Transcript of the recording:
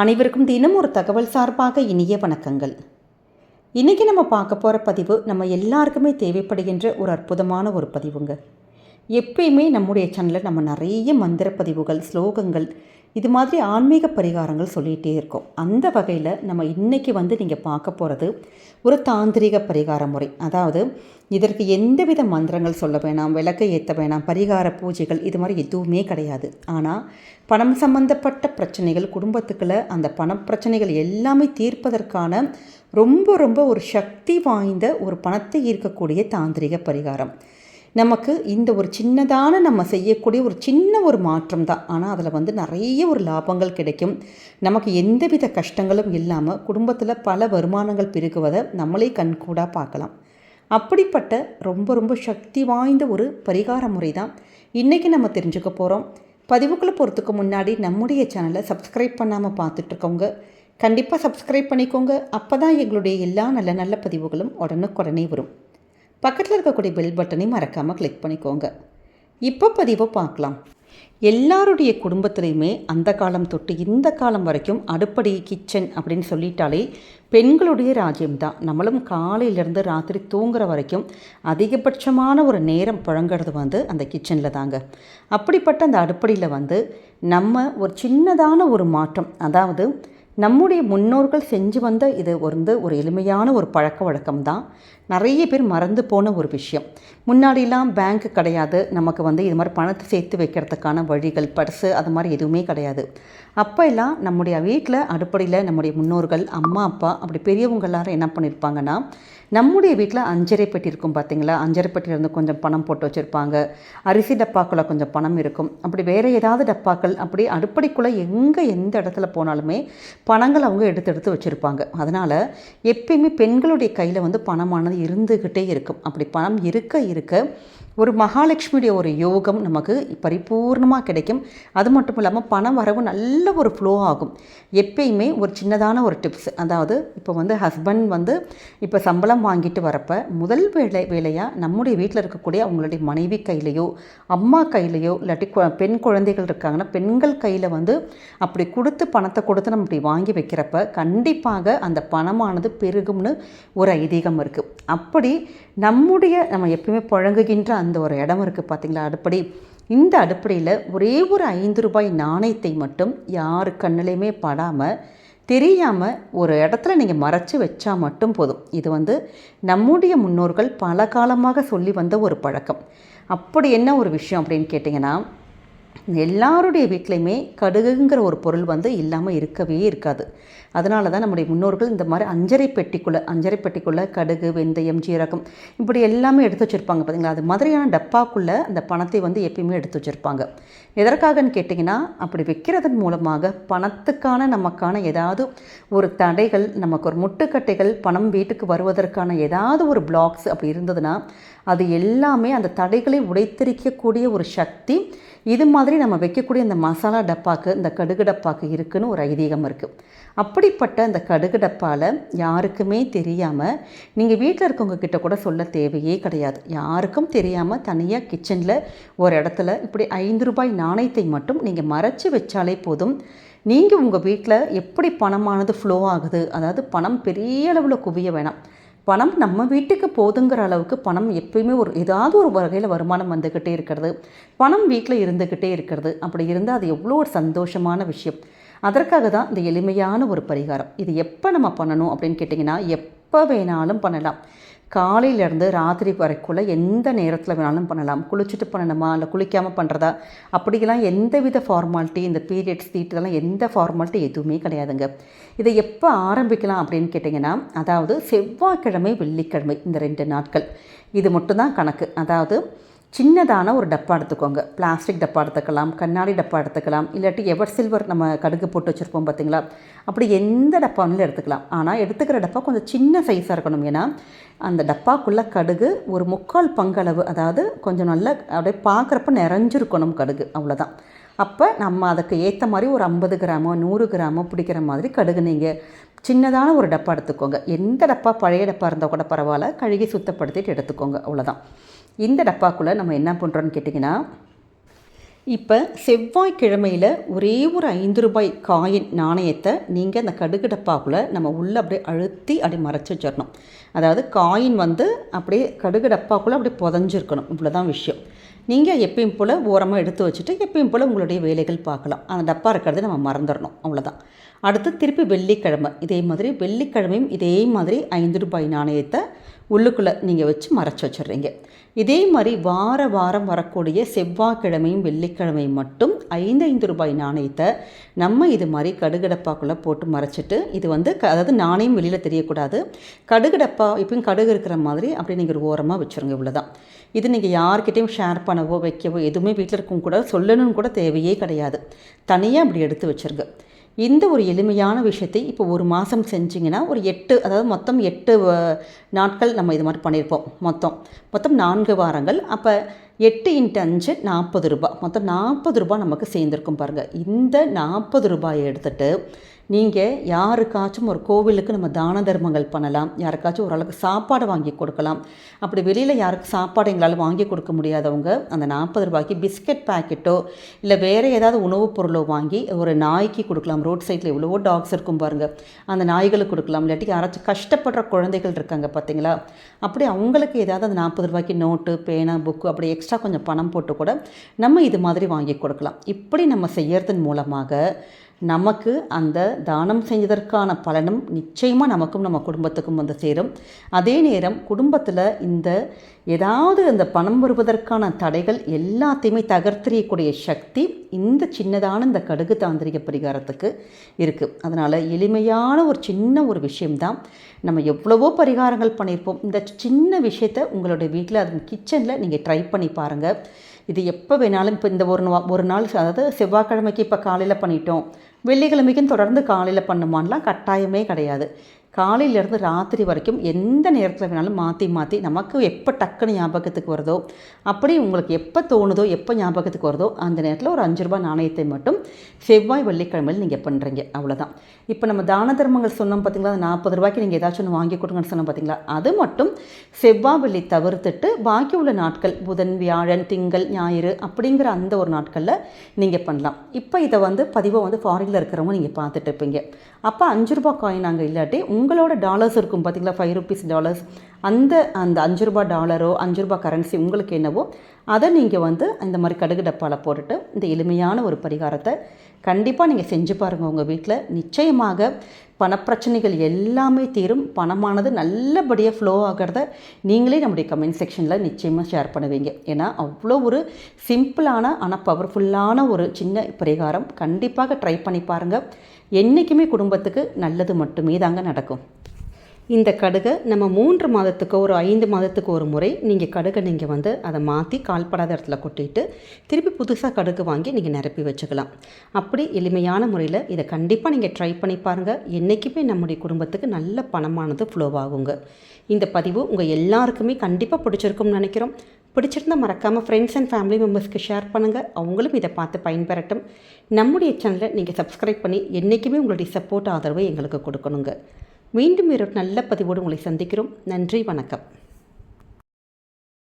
அனைவருக்கும் தினம் ஒரு தகவல் சார்பாக இனிய வணக்கங்கள். இன்றைக்கி நம்ம பார்க்க போகிற பதிவு நம்ம எல்லாருக்குமே தேவைப்படுகின்ற ஒரு அற்புதமான ஒரு பதிவுங்க. எப்பயுமே நம்முடைய சேனலில் நம்ம நிறைய மந்திர பதிவுகள் ஸ்லோகங்கள் இது மாதிரி ஆன்மீக பரிகாரங்கள் சொல்லிகிட்டே இருக்கும். அந்த வகையில் நம்ம இன்றைக்கி வந்து நீங்கள் பார்க்க போகிறது ஒரு தாந்திரிக பரிகார முறை. அதாவது இதற்கு எந்தவித மந்திரங்கள் சொல்ல வேணாம் விளக்கை ஏற்ற வேணாம் பரிகார பூஜைகள் இது மாதிரி எதுவுமே கிடையாது. ஆனால் பணம் சம்பந்தப்பட்ட பிரச்சனைகள் குடும்பத்துக்குள்ள அந்த பண பிரச்சனைகள் எல்லாமே தீர்ப்பதற்கான ரொம்ப ரொம்ப ஒரு சக்தி வாய்ந்த ஒரு பணத்தை ஈர்க்கக்கூடிய தாந்திரிக பரிகாரம். நமக்கு இந்த ஒரு சின்னதான நம்ம செய்யக்கூடிய ஒரு சின்ன ஒரு மாற்றம் தான். ஆனால் அதில் வந்து நிறைய ஒரு லாபங்கள் கிடைக்கும். நமக்கு எந்தவித கஷ்டங்களும் இல்லாமல் குடும்பத்தில் பல வருமானங்கள் பெருகுவதை நம்மளே கண்கூடாக பார்க்கலாம். அப்படிப்பட்ட ரொம்ப ரொம்ப சக்தி வாய்ந்த ஒரு பரிகார முறை தான் இன்றைக்கி நம்ம தெரிஞ்சுக்க போகிறோம் பதிவுக்குள்ளே போகிறதுக்கு முன்னாடி நம்முடைய சேனலை சப்ஸ்கிரைப் பண்ணாமல் பார்த்துட்ருக்கவங்க கண்டிப்பாக சப்ஸ்கிரைப் பண்ணிக்கோங்க. அப்போ தான் எங்களுடைய எல்லா நல்ல நல்ல பதிவுகளும் உடனுக்குடனே வரும். பக்கத்தில் இருக்கக்கூடிய பெல் பட்டனையும் மறக்காமல் கிளிக் பண்ணிக்கோங்க. இப்போ பதிவை பார்க்கலாம். எல்லாருடைய குடும்பத்துலேயுமே அந்த காலம் தொட்டு இந்த காலம் வரைக்கும் அடுப்படி கிச்சன் அப்படின்னு சொல்லிட்டாலே பெண்களுடைய ராஜ்யம்தான். நம்மளும் காலையிலேருந்து ராத்திரி தூங்குற வரைக்கும் அதிகபட்சமான ஒரு நேரம் புழங்குறது வந்து அந்த கிச்சனில் தாங்க. அப்படிப்பட்ட அந்த அடுப்படியில் வந்து நம்ம ஒரு சின்னதான ஒரு மாற்றம் அதாவது நம்முடைய முன்னோர்கள் செஞ்சு வந்த இது வந்து ஒரு எளிமையான ஒரு பழக்க வழக்கம் தான் நிறைய பேர் மறந்து போன ஒரு விஷயம். முன்னாடிலாம் பேங்க் கிடையாது. நமக்கு வந்து இது மாதிரி பணத்தை சேர்த்து வைக்கிறதுக்கான வழிகள் பர்ஸு அது மாதிரி எதுவுமே கிடையாது. அப்போ எல்லாம் நம்முடைய வீட்டில் அடிப்படையில் நம்முடைய முன்னோர்கள் அம்மா அப்பா அப்படி பெரியவங்க எல்லாரும் என்ன பண்ணியிருப்பாங்கன்னா நம்முடைய வீட்டில் அஞ்சரை பெட்டி இருக்கும் பார்த்தீங்களா? அஞ்சரை பெட்டியிலேருந்து கொஞ்சம் பணம் போட்டு வச்சுருப்பாங்க. அரிசி டப்பாக்குள்ளே கொஞ்சம் பணம் இருக்கும். அப்படி வேறு ஏதாவது டப்பாக்கள் அப்படி அடுப்படைக்குள்ளே எங்கே எந்த இடத்துல போனாலுமே பணங்கள் அவங்க எடுத்து எடுத்து வச்சுருப்பாங்க. அதனால் எப்பயுமே பெண்களுடைய கையில் வந்து பணமானது இருந்துக்கிட்டே இருக்கும். அப்படி பணம் இருக்க இருக்க ஒரு மகாலட்சுமியுடைய ஒரு யோகம் நமக்கு பரிபூர்ணமாக கிடைக்கும். அது மட்டும் இல்லாமல் பண வரவு நல்ல ஒரு ஃப்ளோ ஆகும். எப்பயுமே ஒரு சின்னதான ஒரு டிப்ஸ் அதாவது இப்போ வந்து ஹஸ்பண்ட் வந்து இப்போ சம்பளம் வாங்கிட்டு வரப்போ முதல் வேலை வேலையாக நம்முடைய வீட்டில் இருக்கக்கூடிய அவங்களுடைய மனைவி கையிலையோ அம்மா கையிலையோ இல்லாட்டி பெண் குழந்தைகள் இருக்காங்கன்னா பெண்கள் கையில் வந்து அப்படி கொடுத்து பணத்தை கொடுத்து நம்ம இப்படி வாங்கி வைக்கிறப்ப கண்டிப்பாக அந்த பணமானது பெருகும்னு ஒரு ஐதீகம் இருக்குது அப்படி நம்முடைய நம்ம எப்பயுமே புழங்குகின்ற அந்த ஒரு இடம் இருக்குது பார்த்திங்களா அடுப்படி. இந்த அடுப்படியில் ஒரே ஒரு ஐந்து ரூபாய் நாணயத்தை மட்டும் யார் கண்ணிலையுமே படாமல் தெரியாமல் ஒரு இடத்துல நீங்கள் மறைச்சி வச்சா மட்டும் போதும். இது வந்து நம்முடைய முன்னோர்கள் பல காலமாக சொல்லி வந்த ஒரு பழக்கம். அப்படி என்ன ஒரு விஷயம் அப்படின்னு கேட்டிங்கன்னா எல்லாருடைய வீட்லேயுமே கடுகுங்கிற ஒரு பொருள் வந்து இல்லாமல் இருக்கவே இருக்காது. அதனால தான் நம்முடைய முன்னோர்கள் இந்த மாதிரி அஞ்சரை பெட்டிக்குள்ளே அஞ்சரை பெட்டிக்குள்ளே கடுகு வெந்தயம் ஜீரகம் இப்படி எல்லாமே எடுத்து வச்சுருப்பாங்க பார்த்தீங்களா அது மாதிரியான டப்பாக்குள்ளே அந்த பணத்தை வந்து எப்பயுமே எடுத்து வச்சுருப்பாங்க. எதற்காகன்னு கேட்டிங்கன்னா அப்படி வைக்கிறதன் மூலமாக பணத்துக்கான நமக்கான ஏதாவது ஒரு தடைகள் நமக்கு ஒரு முட்டுக்கட்டைகள் பணம் வீட்டுக்கு வருவதற்கான ஏதாவது ஒரு பிளாக்ஸ் அப்படி இருந்ததுன்னா அது எல்லாமே அந்த தடைகளை உடைத்திருக்கக்கூடிய ஒரு சக்தி இது மாதிரி நம்ம வைக்கக்கூடிய இந்த மசாலா டப்பாக்கு இந்த கடுகு டப்பாக்கு இருக்குன்னு ஒரு ஐதீகம் இருக்குது அப்படிப்பட்ட அந்த கடுகு டப்பாவில் யாருக்குமே தெரியாமல் நீங்கள் வீட்டில் இருக்கவங்க கிட்ட கூட சொல்ல தேவையே கிடையாது. யாருக்கும் தெரியாமல் தனியாக கிச்சனில் ஒரு இடத்துல இப்படி ஐந்து ரூபாய் நாணயத்தை மட்டும் நீங்கள் மறைச்சி வச்சாலே போதும். நீங்கள் உங்கள் வீட்டில் எப்படி பணமானது ஃப்ளோ ஆகுது? அதாவது பணம் பெரிய அளவில் குவிய வேணாம். பணம் நம்ம வீட்டுக்கு போதுங்கிற அளவுக்கு பணம் எப்பயுமே ஒரு ஏதாவது ஒரு வகையில் வருமானம் வந்துக்கிட்டே இருக்கிறது. பணம் வீட்டில் இருந்துக்கிட்டே இருக்கிறது. அப்படி இருந்தால் அது எவ்வளோ ஒரு சந்தோஷமான விஷயம். அதற்காக தான் இந்த எளிமையான ஒரு பரிகாரம். இது எப்போ நம்ம பண்ணணும் அப்படின்னு கேட்டிங்கன்னா எப்போ வேணாலும் பண்ணலாம். காலையிலேருந்து ராத்திரி வரைக்குள்ளே எந்த நேரத்தில் வேணாலும் பண்ணலாம். குளிச்சுட்டு பண்ணணுமா? இல்லை குளிக்காமல் பண்ணுறதா அப்படிலாம் எந்த வித ஃபார்மாலிட்டி இந்த பீரியட்ஸ் தீட்டு இதெல்லாம் எந்த ஃபார்மாலிட்டி எதுவுமே கிடையாதுங்க. இதை எப்போ ஆரம்பிக்கலாம் அப்படின்னு கேட்டிங்கன்னா அதாவது செவ்வாய்க்கிழமை வெள்ளிக்கிழமை இந்த ரெண்டு நாட்கள். இது மட்டும்தான் கணக்கு. அதாவது சின்னதான ஒரு டப்பா எடுத்துக்கோங்க. பிளாஸ்டிக் டப்பா எடுத்துக்கலாம் கண்ணாடி டப்பா எடுத்துக்கலாம் இல்லாட்டி எவர் சில்வர் நம்ம கடுகு போட்டு வச்சுருப்போம் பார்த்தீங்களா அப்படி எந்த டப்பாவிலும் எடுத்துக்கலாம். ஆனால் எடுத்துக்கிற டப்பா கொஞ்சம் சின்ன சைஸாக இருக்கணும். ஏன்னா அந்த டப்பாக்குள்ளே கடுகு ஒரு முக்கால் பங்களவு அதாவது கொஞ்சம் நல்லா அப்படியே பார்க்குறப்ப நிறைஞ்சிருக்கணும் கடுகு அவ்வளோதான் அப்போ நம்ம அதுக்கு ஏற்ற மாதிரி ஒரு ஐம்பது கிராமோ நூறு கிராமோ பிடிக்கிற மாதிரி கடுகு நீங்கள் சின்னதான ஒரு டப்பா எடுத்துக்கோங்க. எந்த டப்பா பழைய டப்பா இருந்தால் கூட பரவாயில்ல. கழுகி சுத்தப்படுத்திட்டு எடுத்துக்கோங்க. அவ்வளோதான் இந்த டப்பாக்குள்ளே நம்ம என்ன பண்ணுறோன்னு கேட்டிங்கன்னா இப்போ செவ்வாய்க்கிழமையில் ஒரே ஒரு ஐந்து ரூபாய் காயின் நாணயத்தை நீங்கள் அந்த கடுகு டப்பாக்குள்ளே நம்ம உள்ளே அப்படியே அழுத்தி அப்படியே மறைச்சி வச்சிடணும். அதாவது காயின் வந்து அப்படியே கடுகு டப்பாக்குள்ளே அப்படியே புதஞ்சிருக்கணும். இவ்வளோ தான் விஷயம். நீங்கள் எப்பயும் போல் ஓரமாக எடுத்து வச்சுட்டு எப்பயும் போல் உங்களுடைய வேலைகள் பார்க்கலாம். அந்த டப்பா இருக்கிறத நம்ம மறந்துடணும். அவ்வளோதான் அடுத்து திருப்பி வெள்ளிக்கிழமை. இதே மாதிரி வெள்ளிக்கிழமையும் இதே மாதிரி ஐந்து ரூபாய் நாணயத்தை உள்ளுக்குள்ளே நீங்கள் வச்சு மறைச்சி வச்சிடுறீங்க. இதே மாதிரி வார வாரம் வரக்கூடிய செவ்வாய்க்கிழமையும் வெள்ளிக்கிழமையும் மட்டும் ஐந்து ஐந்து ரூபாய் நாணயத்தை நம்ம இது மாதிரி கடுகடப்பாக்குள்ளே போட்டு மறைச்சிட்டு இது வந்து க அதாவது நாணயம் வெளியில் தெரியக்கூடாது. கடுகடப்பா இப்பயும் கடுகு இருக்கிற மாதிரி அப்படி நீங்கள் ஒரு ஓரமாக வச்சுருங்க இவ்வளோதான் இது நீங்கள் யார்கிட்டையும் ஷேர் பண்ணவோ வைக்கவோ எதுவுமே வீட்டில் இருக்கும் கூட சொல்லணும்னு கூட தேவையே கிடையாது. தனியாக அப்படி எடுத்து வச்சுருங்க. இந்த ஒரு எளிமையான விஷயத்தை இப்போ ஒரு மாதம் செஞ்சிங்கன்னா ஒரு எட்டு அதாவது மொத்தம் எட்டு நாட்கள் நம்ம இது மாதிரி பண்ணியிருப்போம் மொத்தம். மொத்தம் நான்கு வாரங்கள். அப்போ எட்டு இன்ட்டு அஞ்சு நாற்பது ரூபாய் மொத்தம் நாற்பது ரூபாய் நமக்கு சேர்ந்துருக்கும் பாருங்கள் இந்த நாற்பது ரூபாயை எடுத்துகிட்டு நீங்கள் யாருக்காச்சும் ஒரு கோவிலுக்கு நம்ம தான தர்மங்கள் பண்ணலாம். யாருக்காச்சும் ஓரளவுக்கு சாப்பாடு வாங்கி கொடுக்கலாம். அப்படி வெளியில் யாருக்கு சாப்பாடு எங்களால் வாங்கி கொடுக்க முடியாதவங்க அந்த நாற்பது ரூபாய்க்கு பிஸ்கட் பேக்கெட்டோ இல்லை வேறு ஏதாவது உணவுப் பொருளோ வாங்கி ஒரு நாய்க்கு கொடுக்கலாம். ரோட் சைடில் எவ்வளவோ டாக்ஸ் இருக்கும் பாருங்கள் அந்த நாய்களுக்கு கொடுக்கலாம். இல்லாட்டி யாராச்சும் கஷ்டப்படுற குழந்தைகள் இருக்காங்க பார்த்தீங்களா அப்படி அவங்களுக்கு ஏதாவது அந்த நாற்பது ரூபாய்க்கு நோட்டு பேனா புக்கு அப்படி எக்ஸ்ட்ரா கொஞ்சம் பணம் போட்டு கூட நம்ம இது மாதிரி வாங்கி கொடுக்கலாம். இப்படி நம்ம செய்யறதன் மூலமாக நமக்கு அந்த தானம் செஞ்சதற்கான பலனும் நிச்சயமாக நமக்கும் நம்ம குடும்பத்துக்கும் வந்து சேரும். அதே நேரம் குடும்பத்தில் இந்த ஏதாவது அந்த பணம் வருவதற்கான தடைகள் எல்லாத்தையுமே தகர்த்தெறியக்கூடிய சக்தி இந்த சின்னதான இந்த கடுகு தாந்திரிக பரிகாரத்துக்கு இருக்குது அதனால் எளிமையான ஒரு சின்ன ஒரு விஷயம்தான். நம்ம எவ்வளவோ பரிகாரங்கள் பண்ணியிருப்போம் இந்த சின்ன விஷயத்தை உங்களுடைய வீட்டில் அது கிச்சனில் நீங்கள் ட்ரை பண்ணி பாருங்கள் இது எப்போ வேணாலும் இப்போ இந்த ஒரு ஒரு நாள் அதாவது செவ்வாய்க்கிழமைக்கு இப்போ காலையில் பண்ணிட்டோம். வெள்ளிக்கிழமைக்கும் தொடர்ந்து காலையில் பண்ணுமான்லாம் கட்டாயமே கிடையாது. காலையிலேருந்து ராத்திரி வரைக்கும் எந்த நேரத்தில் வேணாலும் மாற்றி மாற்றி நமக்கு எப்போ டக்குன்னு ஞாபகத்துக்கு வருதோ அப்படி உங்களுக்கு எப்போ தோணுதோ எப்போ ஞாபகத்துக்கு வருதோ அந்த நேரத்தில் ஒரு அஞ்சு ரூபாய் நாணயத்தை மட்டும் செவ்வாய் வெள்ளிக்கிழமையில் நீங்கள் பண்ணுறீங்க அவ்வளோதான் இப்போ நம்ம தான தர்மங்கள் சொன்னோம் பார்த்தீங்களா அந்த நாற்பது ரூபாய்க்கு நீங்கள் ஏதாச்சும் ஒன்று வாங்கி கொடுங்கன்னு சொன்னோம் பார்த்தீங்களா அது மட்டும் செவ்வாய் வெள்ளி தவிர்த்துட்டு பாக்கி உள்ள நாட்கள் புதன் வியாழன் திங்கள் ஞாயிறு அப்படிங்கிற அந்த ஒரு நாட்களில் நீங்கள் பண்ணலாம். இப்போ இதை வந்து பதிவை வந்து ஃபாரினில் இருக்கிறவங்க நீங்கள் பார்த்துட்டு இருப்பீங்க. அப்போ அஞ்சு ரூபாய் காயின் அங்கே இல்லாட்டி உங்களோட டாலர்ஸ் இருக்கும் பார்த்தீங்களா ஃபைவ் ருபீஸ் டாலர்ஸ் அந்த அந்த அஞ்சு ரூபா டாலரோ அஞ்சு ரூபா கரன்சி உங்களுக்கு என்னவோ அதை நீங்கள் வந்து இந்த மாதிரி கடுகு டப்பாவில் போட்டுட்டு இந்த எளிமையான ஒரு பரிகாரத்தை கண்டிப்பாக நீங்கள் செஞ்சு பாருங்கள் உங்கள் வீட்டில் நிச்சயமாக பணப்பிரச்சனைகள் எல்லாமே தீரும். பணமானது நல்லபடியாக ஃப்ளோ ஆகிறத நீங்களே நம்முடைய கமெண்ட் செக்ஷனில் நிச்சயமாக ஷேர் பண்ணுவீங்க. ஏன்னா அவ்வளோ ஒரு சிம்பிளான ஆனால் பவர்ஃபுல்லான ஒரு சின்ன பரிகாரம். கண்டிப்பாக ட்ரை பண்ணி பாருங்கள் என்றைக்குமே குடும்பத்துக்கு நல்லது மட்டுமே தாங்க நடக்கும். இந்த கடுகை நம்ம மூன்று மாதத்துக்கு ஒரு ஐந்து மாதத்துக்கு ஒரு முறை நீங்கள் கடுகை நீங்கள் வந்து அதை மாற்றி கால்படாத இடத்துல கொட்டிட்டு திருப்பி புதுசாக கடுகு வாங்கி நீங்கள் நிரப்பி வச்சுக்கலாம். அப்படி எளிமையான முறையில் இதை கண்டிப்பாக நீங்கள் ட்ரை பண்ணி பாருங்கள் என்றைக்குமே நம்முடைய குடும்பத்துக்கு நல்ல பணமானது ஃப்ளோ ஆகுங்க. இந்த பதிவு உங்கள் எல்லாருக்குமே கண்டிப்பாக பிடிச்சிருக்கும்னு நினைக்கிறோம். பிடிச்சிருந்தால் மறக்காமல் ஃப்ரெண்ட்ஸ் அண்ட் ஃபேமிலி மெம்பர்ஸ்க்கு ஷேர் பண்ணுங்கள் அவங்களும் இதை பார்த்து பயன்பெறட்டும். நம்முடைய சேனலை நீங்கள் சப்ஸ்கிரைப் பண்ணி என்றைக்குமே உங்களுடைய சப்போர்ட் ஆதரவை எங்களுக்கு கொடுக்கணுங்க. மீண்டும் ஒரு நல்ல பதிவோடு உங்களை சந்திக்கிறோம். நன்றி வணக்கம்.